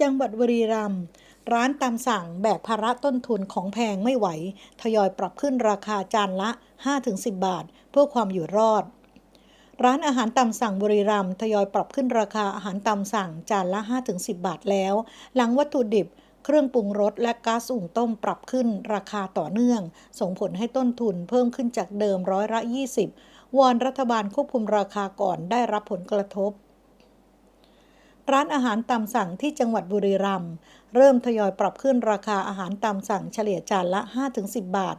จังหวัดบุรีรัมย์ร้านตามสั่งแบกภาระต้นทุนของแพงไม่ไหว ทยอยปรับขึ้นราคาจานละ 5-10 บาท เพื่อความอยู่รอด ร้านอาหารตามสั่งบุรีรัมย์ทยอยปรับขึ้นราคาอาหารตามสั่งจานละ 5-10 บาทแล้ว หลังวัตถุดิบ เครื่องปรุงรสและก๊าซอุ่งต้มปรับขึ้นราคาต่อเนื่อง ส่งผลให้ต้นทุนเพิ่มขึ้นจากเดิมร้อยละ 20 วอนรัฐบาลควบคุมราคาก่อนได้รับผลกระทบ ร้านอาหารตามสั่งที่จังหวัดบุรีรัมย์เริ่มทยอยปรับขึ้นราคาอาหารตามสั่งเฉลี่ยจานละ 5-10 บาท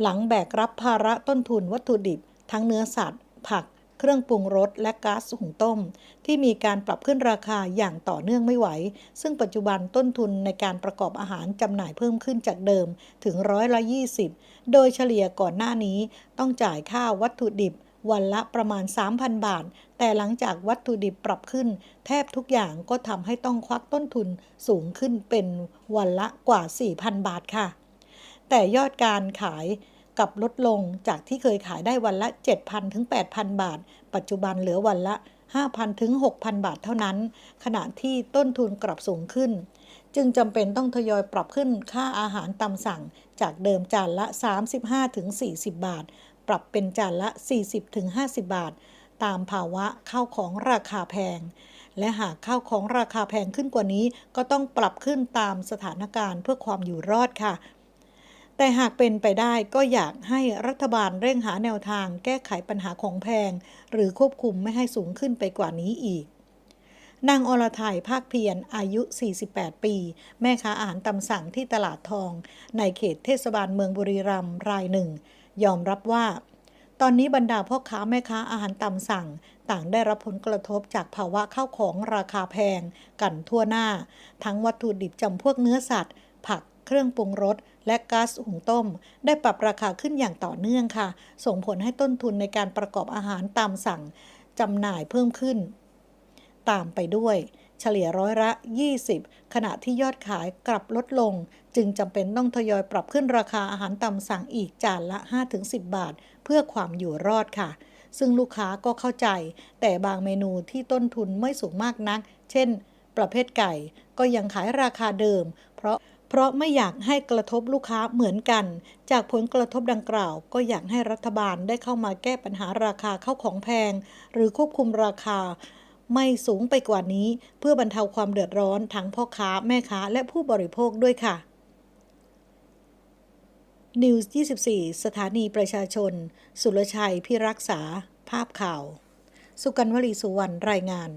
หลังแบกรับภาระต้นทุนวัตถุดิบ ทั้งเนื้อสัตว์ ผัก เครื่องปรุงรสและก๊าซหุงต้ม ที่มีการปรับขึ้นราคาอย่างต่อเนื่องไม่ไหว ซึ่งปัจจุบันต้นทุนในการประกอบอาหารจำหน่ายเพิ่มขึ้นจากเดิมถึงร้อยละ20 โดยเฉลี่ยก่อนหน้านี้ต้องจ่ายค่าวัตถุดิบ วันละประมาณ 3,000 บาท แต่หลังจากวัตถุดิบปรับขึ้น แทบทุกอย่างก็ทำให้ต้องควักต้นทุนสูงขึ้นเป็นวันละกว่า 4,000 บาทค่ะ แต่ยอดการขายกับลดลงจากที่เคยขายได้วันละ 7,000 ถึง 8,000 บาท ปัจจุบันเหลือวันละ 5,000 ถึง 6,000 บาทเท่านั้น ขณะที่ต้นทุนกลับสูงขึ้น จึงจำเป็นต้องทยอยปรับขึ้นค่าอาหารตามสั่งจากเดิมจานละ 35 ถึง 40 บาท ปรับเป็นจานละ 40-50 บาท ตามภาวะข้าวของราคาแพง และหากข้าวของราคาแพงขึ้นกว่านี้ ก็ต้องปรับขึ้นตามสถานการณ์เพื่อความอยู่รอดค่ะ แต่หากเป็นไปได้ก็อยากให้รัฐบาลเร่งหาแนวทาง แก้ไขปัญหาของแพง หรือควบคุมไม่ให้สูงขึ้นไปกว่านี้อีกนางอรไทยภาคเพียรอายุ 48 ปี แม่ค้าอาหารตามสั่งที่ตลาดทอง ในเขตเทศบาลเมืองบุรีรัมย์รายหนึ่ง ยอมรับว่า ตอนนี้บรรดาพ่อค้าแม่ค้าอาหารตามสั่ง ต่างได้รับผลกระทบจากภาวะข้าวของราคาแพง กันทั่วหน้า ทั้งวัตถุดิบจำพวกเนื้อสัตว์ ผักเครื่องปรุงรสและก๊าซหุงต้ม ได้ปรับราคาขึ้นอย่างต่อเนื่องค่ะ ส่งผลให้ต้นทุนในการประกอบอาหารตามสั่งจำหน่ายเพิ่มขึ้น ตามไปด้วย เฉลี่ยร้อยละ 20 ขณะที่ยอดขายกลับลดลง จึงจำเป็นต้องทยอยปรับขึ้นราคาอาหารตามสั่งอีกจานละ 5-10 บาท เพื่อความอยู่รอดค่ะ ซึ่งลูกค้าก็เข้าใจ แต่บางเมนูที่ต้นทุนไม่สูงมากนัก เช่น ประเภทไก่ ก็ยังขายราคาเดิม เพราะเพราะไม่อยากให้กระทบลูกค้าเหมือนกัน จากผลกระทบดังกล่าว ก็อยากให้รัฐบาลได้เข้ามาแก้ปัญหาราคาเข้าของแพง หรือควบคุมราคา ไม่สูงไปกว่านี้ เพื่อบรรเทาความเดือดร้อนทั้งพ่อค้าแม่ค้าและผู้บริโภคด้วยค่ะ News 24 สถานีประชาชน สุรชัย พิรักษา ภาพข่าว สุกันวลีสุวรรณรายงาน